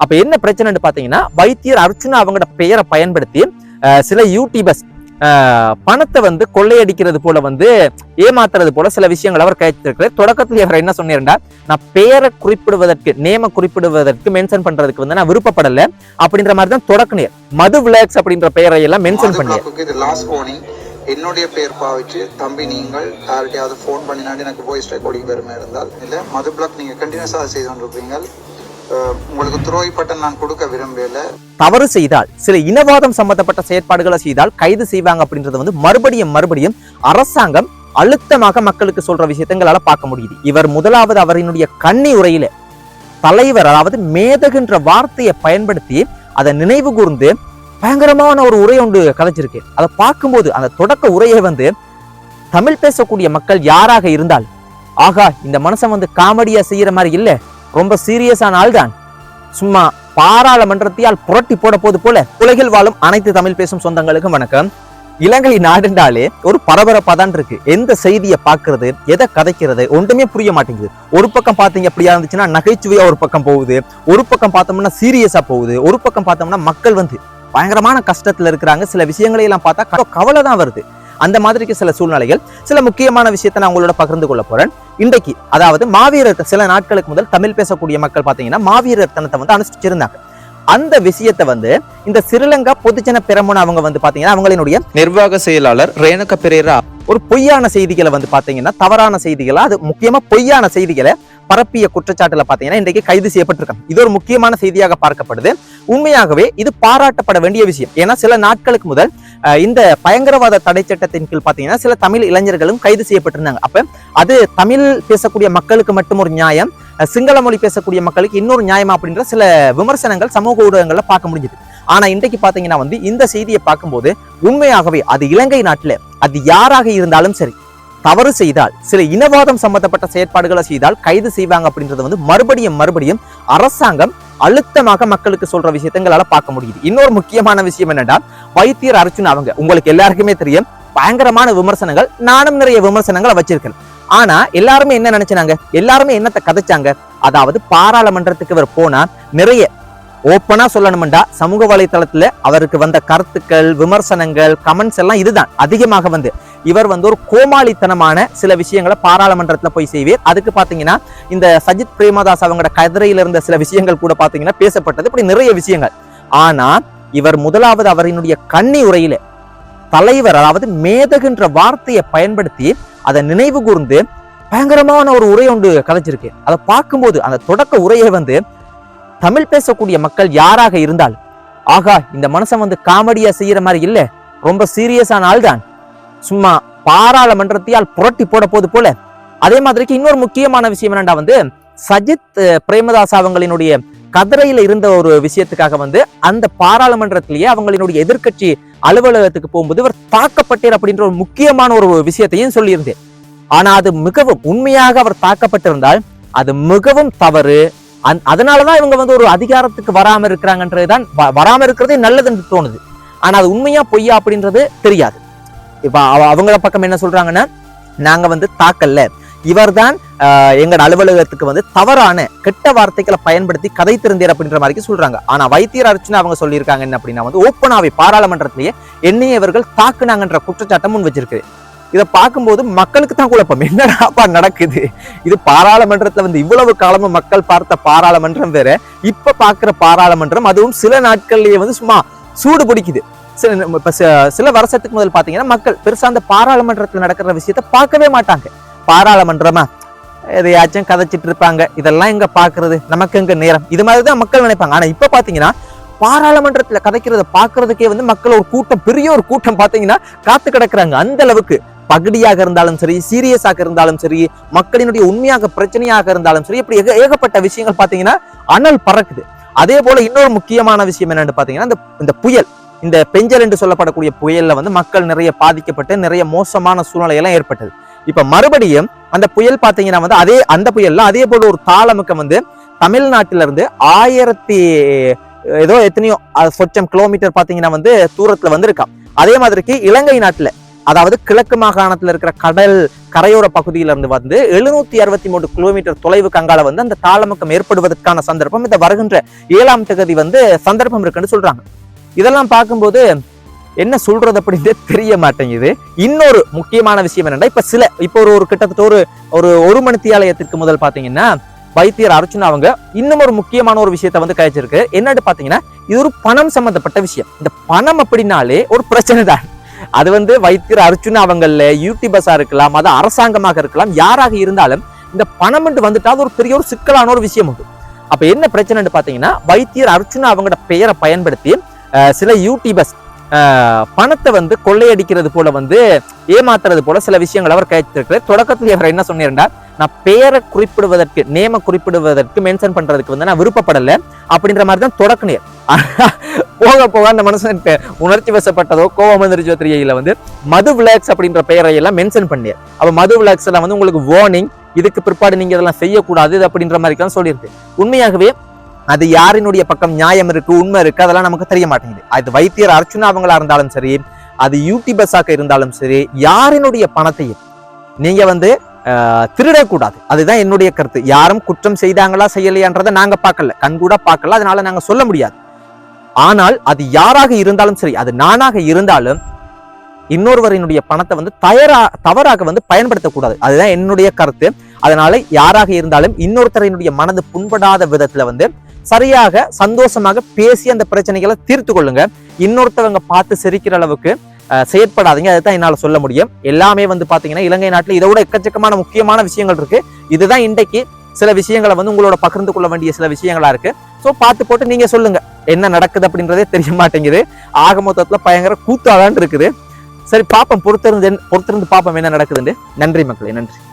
அப்ப என்ன பிரச்சனைன்னு பாத்தீங்கன்னா வைத்தியர் அர்ச்சுனா அவங்களோட பெயரை பயன்படுத்தி சில யூடியூபர்ஸ் பணத்தை வந்து கொள்ளையடிக்கிறது போல வந்து ஏமாத்துறது போல சில விஷயங்கள் அவர் கைத்திருக்கிறார் தொடக்கத்தில் அவர் என்ன சொன்னீர்டா நான் பெயரை குறிப்பிடுவதற்கு நேம குறிப்பிடுவதற்கு மென்ஷன் பண்றதுக்கு வந்து நான் விருப்பப்படல அப்படின்ற மாதிரி தான் தொடக்கினேர். மது விளாக்ஸ் அப்படின்ற பெயரை எல்லாம் மென்ஷன் பண்ணி என்னுடைய பெயர் பாவிச்சு தம்பி நீங்கள் யார்கிட்டயாவது ஃபோன் பண்ணினாடி எனக்கு வாய்ஸ் ரெக்கார்டிங் பெருமை இருந்தால் இல்லை மது பிளாக் நீங்கள் கண்டினியூஸாக செய்து கொண்டிருப்பீங்க உங்களுக்கு துரோகி பட்டம் நான் கொடுக்க விரும்பல. தவறு செய்தால் சில இனவாதம் சம்பந்தப்பட்ட செயற்பாடுகளை செய்தால் கைது செய்வாங்க அப்படின்றது வந்து மறுபடியும் மறுபடியும் அரசாங்கம் அழுத்தமாக மக்களுக்கு சொல்ற விஷயத்த பார்க்க முடியுது. இவர் முதலாவது அவரினுடைய கண்ணி உரையில தலைவர் அதாவது மேதகுன்ற வார்த்தையை பயன்படுத்தி அதை நினைவு கூர்ந்து பயங்கரமான ஒரு உரை ஒன்று கதைச்சிருக்கு. அதை பார்க்கும்போது அந்த தொடக்க உரையை வந்து தமிழ் பேசக்கூடிய மக்கள் யாராக இருந்தால் ஆகா இந்த மனுஷன் வந்து காமெடியா செய்யற மாதிரி இல்ல. ரொம்ப சீரியஸான ஆள்தான். சும்மா பாராளுமன்றத்தையால் புரட்டி போட போது போல உலகில் வாழும் அனைத்து தமிழ் பேசும் சொந்தங்களுக்கும் வணக்கம். இலங்கை நாடுண்டாலே ஒரு பரபரப்பா தான் இருக்கு. எந்த செய்தியை பார்க்கறது எதை கதைக்கிறது ஒன்றுமே புரிய மாட்டேங்குது. ஒரு பக்கம் பார்த்தீங்க அப்படியா இருந்துச்சுன்னா நகைச்சுவையா ஒரு பக்கம் போகுது. ஒரு பக்கம் பார்த்தோம்னா சீரியஸா போகுது. ஒரு பக்கம் பார்த்தோம்னா மக்கள் வந்து பயங்கரமான கஷ்டத்துல இருக்கிறாங்க. சில விஷயங்களை எல்லாம் பார்த்தா கவலை தான் வருது. அந்த மாதிரிக்கு சில சூழ்நிலைகள் சில முக்கியமான விஷயத்தை நான் உங்களோட பகிர்ந்து கொள்ள போறேன். இன்றைக்கு அதாவது மாவீரர் சில நாட்களுக்கு முதல் தமிழ் பேசக்கூடிய மக்கள் பார்த்தீங்கன்னா மாவீரர் தனத்தை வந்து அனுஷ்டிச்சிருந்தாங்க. அந்த விஷயத்தை வந்து இந்த சிறிலங்கா பொதுஜன பெரமுன அவங்க வந்து பாத்தீங்கன்னா அவங்களினுடைய நிர்வாக செயலாளர் ரேணுக பெரேரா ஒரு பொய்யான செய்திகளை வந்து பாத்தீங்கன்னா தவறான செய்திகளை அது முக்கியமா பொய்யான செய்திகளை பரப்பிய குற்றச்சாட்டுல பாத்தீங்கன்னா இன்றைக்கு கைது செய்யப்பட்டிருக்காங்க. இது ஒரு முக்கியமான செய்தியாக பார்க்கப்படுது. உண்மையாகவே இது பாராட்டப்பட வேண்டிய விஷயம். ஏன்னா சில நாட்களுக்கு முதல் இந்த பயங்கரவாத தடை சட்டத்தின் கீழ் பாத்தீங்கன்னா சில தமிழ் இளைஞர்களும் கைது செய்யப்பட்டிருந்தாங்க. அப்ப அது தமிழ் பேசக்கூடிய மக்களுக்கு மட்டும் ஒரு நியாயம் சிங்கள மொழி பேசக்கூடிய மக்களுக்கு இன்னொரு நியாயமா அப்படின்ற சில விமர்சனங்கள் சமூக ஊடகங்களில் பார்க்க முடிஞ்சுது. ஆனா இன்றைக்கு பாத்தீங்கன்னா வந்து இந்த செய்தியை பார்க்கும்போது உண்மையாகவே அது இலங்கை நாட்டில் அது யாராக இருந்தாலும் சரி தவறு செய்தால் சில இனவாதம் சம்பந்தப்பட்ட செயற்பாடுகளை செய்தால் கைது செய்வாங்க அப்படின்றது வந்து மறுபடியும் மறுபடியும் அரசாங்கம் அழுத்தமாக மக்களுக்கு சொல்ற விஷயத்த எங்களால பார்க்க முடியுது. இன்னொரு முக்கியமான விஷயம் என்னன்னா வைத்தியர் அர்ச்சுனா அவங்க உங்களுக்கு எல்லாருக்குமே தெரியும். பயங்கரமான விமர்சனங்கள் நானும் நிறைய விமர்சனங்களை வச்சிருக்கேன். ஆனா எல்லாருமே என்ன நினைச்சாங்க? எல்லாருமே என்னத்தை கதைச்சாங்க? அதாவது பாராளுமன்றத்துக்கு இவர் போனா நிறைய ஓப்பனா சொல்லணும்டா சமூக வலைதளத்துல அவருக்கு வந்த கருத்துக்கள் விமர்சனங்கள் கமெண்ட்ஸ் எல்லாம் இதுதான். அதிகமாக வந்து இவர் வந்து ஒரு கோமாளித்தனமான சில விஷயங்களை பாராளுமன்றத்தில் போய் செய்வார். அதுக்கு பார்த்தீங்கன்னா இந்த சஜித் பிரேமதாஸ் அவங்களோட கதிரையில இருந்த சில விஷயங்கள் கூட பார்த்தீங்கன்னா பேசப்பட்டது. இப்படி நிறைய விஷயங்கள். ஆனால் இவர் முதலாவது அவரினுடைய கண்ணி உரையில தலைவர் அதாவது மேதகுன்ற வார்த்தையை பயன்படுத்தி அதை நினைவு கூர்ந்து பயங்கரமான ஒரு உரை ஒன்று கதைச்சிருக்கு அதை பார்க்கும்போது அந்த தொடக்க உரையை வந்து தமிழ் பேசக்கூடிய மக்கள் யாராக இருந்தால் ஆகா இந்த மனுஷன் வந்து காமெடியா செய்யற மாதிரி இல்லை. ரொம்ப சீரியஸான ஆள்தான். சும்மா பாராளுமன்றத்தையால் புரட்டி போட போது போல. அதே மாதிரிக்கு இன்னொரு முக்கியமான விஷயம் என்னடா வந்து சஜித் பிரேமதாஸ் அவங்களினுடைய கதிரையில இருந்த ஒரு விஷயத்துக்காக வந்து அந்த பாராளுமன்றத்திலேயே அவங்களினுடைய எதிர்கட்சி அலுவலகத்துக்கு போகும்போது இவர் தாக்கப்பட்டார் அப்படின்ற ஒரு முக்கியமான ஒரு விஷயத்தையும் சொல்லியிருந்தேன். ஆனா அது மிகவும் உண்மையாக அவர் தாக்கப்பட்டிருந்தால் அது மிகவும் தவறு. அந்- அதனாலதான் இவங்க வந்து ஒரு அதிகாரத்துக்கு வராம இருக்கிறாங்கன்றதுதான் வ- வராம இருக்கிறதே நல்லதுன்னு தோணுது. ஆனா அது உண்மையா பொய்யா அப்படின்றது தெரியாது. இப்ப அவ- அவங்கள பக்கம் என்ன சொல்றாங்கன்னா நாங்க வந்து தாக்கல்ல. இவர்தான் ஆஹ், அலுவலகத்துக்கு வந்து தவறான கெட்ட வார்த்தைகளை பயன்படுத்தி கதை திருந்தியர் அப்படின்ற மாதிரி சொல்றாங்க. ஆனா வைத்தியர் அர்ச்சனா அவங்க சொல்லியிருக்காங்க என்ன அப்படின்னா வந்து ஓப்பனாவே பாராளுமன்றத்திலேயே என்னைய இவர்கள் தாக்குனாங்கன்ற குற்றச்சாட்டை முன் வச்சிருக்கு. இதை பார்க்கும்போது மக்களுக்கு தான் குழப்பம். என்னடாப்பா நடக்குது? இது பாராளுமன்றத்துல வந்து இவ்வளவு காலமும் மக்கள் பார்த்த பாராளுமன்றம் வேற. இப்ப பாக்குற பாராளுமன்றம் அதுவும் சில நாட்கள்லயே வந்து சும்மா சூடு பிடிக்குது. இப்ப சில வருஷத்துக்கு முதல் பாத்தீங்கன்னா மக்கள் பெருசா அந்த பாராளுமன்றத்தில் நடக்கிற விஷயத்த பார்க்கவே மாட்டாங்க. பாராளுமன்றமா எதையாச்சும் கதைச்சிட்டு இருப்பாங்க. இதெல்லாம் எங்க பார்க்கறது? நமக்கு எங்க நேரம்? இது மாதிரி தான் மக்கள் நினைப்பாங்க. ஆனால் இப்போ பாத்தீங்கன்னா பாராளுமன்றத்தில் கதைக்கிறத பார்க்கறதுக்கே வந்து மக்கள் ஒரு கூட்டம் பெரிய ஒரு கூட்டம் பாத்தீங்கன்னா காத்து கிடக்குறாங்க. அந்த அளவுக்கு பகடியாக இருந்தாலும் சரி சீரியஸாக இருந்தாலும் சரி மக்களினுடைய உண்மையாக பிரச்சனையாக இருந்தாலும் சரி இப்படி ஏக- ஏகப்பட்ட விஷயங்கள் பாத்தீங்கன்னா அனல் பறக்குது. அதே போல இன்னொரு முக்கியமான விஷயம் என்னன்னு பாத்தீங்கன்னா இந்த இந்த புயல். இந்த பெஞ்சல் என்று சொல்லப்படக்கூடிய புயல்ல வந்து மக்கள் நிறைய பாதிக்கப்பட்டு நிறைய மோசமான சூழ்நிலை எல்லாம் ஏற்பட்டது. இப்ப மறுபடியும் அந்த புயல் பார்த்தீங்கன்னா வந்து அதே அந்த புயல்ல அதே போல ஒரு தாளமுக்கம் வந்து தமிழ்நாட்டில இருந்து ஆயிரத்தி ஏதோ எத்தனையோ சொச்சம் கிலோமீட்டர் பாத்தீங்கன்னா வந்து தூரத்துல வந்திருக்கான் அதே மாதிரிக்கு இலங்கை நாட்டில் அதாவது கிழக்கு மாகாணத்துல இருக்கிற கடல் கரையோர பகுதியில இருந்து வந்து எழுநூத்தி அறுபத்தி மூணு கிலோமீட்டர் தொலைவுக்கு அங்கால வந்து அந்த தாளமுக்கம் ஏற்படுவதற்கான சந்தர்ப்பம் இந்த வருகின்ற ஏழாம் தகுதி வந்து சந்தர்ப்பம் இருக்குன்னு சொல்றாங்க. இதெல்லாம் பார்க்கும்போது என்ன சொல்றது அப்படின்னு தெரிய மாட்டேங்குது. இன்னொரு முக்கியமான விஷயம் என்னன்னா இப்ப சில இப்போ ஒரு ஒரு கிட்டத்தட்ட ஒரு ஒரு ஒரு மணித்தியாலயத்திற்கு முதல் பாத்தீங்கன்னா வைத்தியர் அர்ச்சுனா அவங்க இன்னும் ஒரு முக்கியமான ஒரு விஷயத்த வந்து கழிச்சிருக்கு. என்னன்னு பாத்தீங்கன்னா இது ஒரு பணம் சம்பந்தப்பட்ட விஷயம். இந்த பணம் அப்படின்னாலே ஒரு பிரச்சனை தான். அது வந்து வைத்தியர் அர்ச்சுனா அவங்கள யூடியூபர்ஸா இருக்கலாம் அது அரசாங்கமாக இருக்கலாம் யாராக இருந்தாலும் இந்த பணம் என்று வந்துட்டா அது ஒரு பெரிய ஒரு சிக்கலான ஒரு விஷயம் உண்டு. அப்ப என்ன பிரச்சனைன்னு பாத்தீங்கன்னா வைத்தியர் அர்ச்சுனா அவங்களோட பெயரை பயன்படுத்தி சில யூடியூபர்ஸ் பணத்தை வந்து கொள்ளையடிக்கிறது போல வந்து ஏமாத்துறது போல சில விஷயங்கள் அவர் கைத்திருக்கிறார் தொடக்கத்தில் அவர் என்ன சொன்னீர்னா நான் பெயரை குறிப்பிடுவதற்கு நேம குறிப்பிடுவதற்கு மென்ஷன் பண்றதுக்கு வந்து நான் விருப்பப்படலை அப்படின்ற மாதிரி தான் தொடக்கினேன் போக போக அந்த மனுஷன் உணர்ச்சி வசப்பட்டதோ கோவம் வந்துருச்சோ தெரியல வந்து மது விளாக்ஸ் அப்படின்ற பெயரை எல்லாம் மென்ஷன் பண்ணியார் அப்போ மது விளாக்ஸ் எல்லாம் வந்து உங்களுக்கு வார்னிங் இதுக்கு பிற்பாடு நீங்க இதெல்லாம் செய்யக்கூடாது அப்படின்ற மாதிரி தான் சொல்லியிருக்கு. உண்மையாகவே அது யாரினுடைய பக்கம் நியாயம் இருக்கு உண்மை இருக்கு அதெல்லாம் நமக்கு தெரிய மாட்டேங்குது. அது வைத்தியர் அர்ச்சுனா அவங்களா இருந்தாலும் சரி அது யூடியூபர்ஸாக இருந்தாலும் சரி யாரினுடைய பணத்தையும் நீங்க வந்து ஆஹ், திருடக்கூடாது. அதுதான் என்னுடைய கருத்து. யாரும் குற்றம் செய்தாங்களா செய்யலையான்றதை நாங்க பார்க்கல. கண்கூட பார்க்கல அதனால நாங்க சொல்ல முடியாது. ஆனால் அது யாராக இருந்தாலும் சரி அது நானாக இருந்தாலும் இன்னொருவரினுடைய பணத்தை வந்து தயாரா தவறாக வந்து பயன்படுத்தக்கூடாது. அதுதான் என்னுடைய கருத்து. அதனால யாராக இருந்தாலும் இன்னொருத்தரினுடைய மனது புண்படாத விதத்துல வந்து சரியாக சந்தோஷமாக பேசி அந்த பிரச்சனைகளை தீர்த்து கொள்ளுங்க. இன்னொருத்தவங்க பார்த்து சிரிக்கிற அளவுக்கு செயற்படாதீங்க செயற்படாதீங்க. அதுதான் என்னால் சொல்ல முடியும். எல்லாமே வந்து பார்த்தீங்கன்னா இலங்கை நாட்டில் இதை விட எக்கச்சக்கமான முக்கியமான விஷயங்கள் இருக்கு. இதுதான் இன்றைக்கு சில விஷயங்களை வந்து உங்களோட பகிர்ந்து கொள்ள வேண்டிய சில விஷயங்களா இருக்கு. ஸோ பார்த்து போட்டு நீங்க சொல்லுங்க. என்ன நடக்குது அப்படின்றதே தெரிய மாட்டேங்குது. ஆக மொத்தத்தில் பயங்கர கூத்தாதான் இருக்குது. சரி பாப்போம். பொறுத்திருந்து பொறுத்திருந்து பார்ப்போம் என்ன நடக்குதுன்னு. நன்றி மக்களே நன்றி.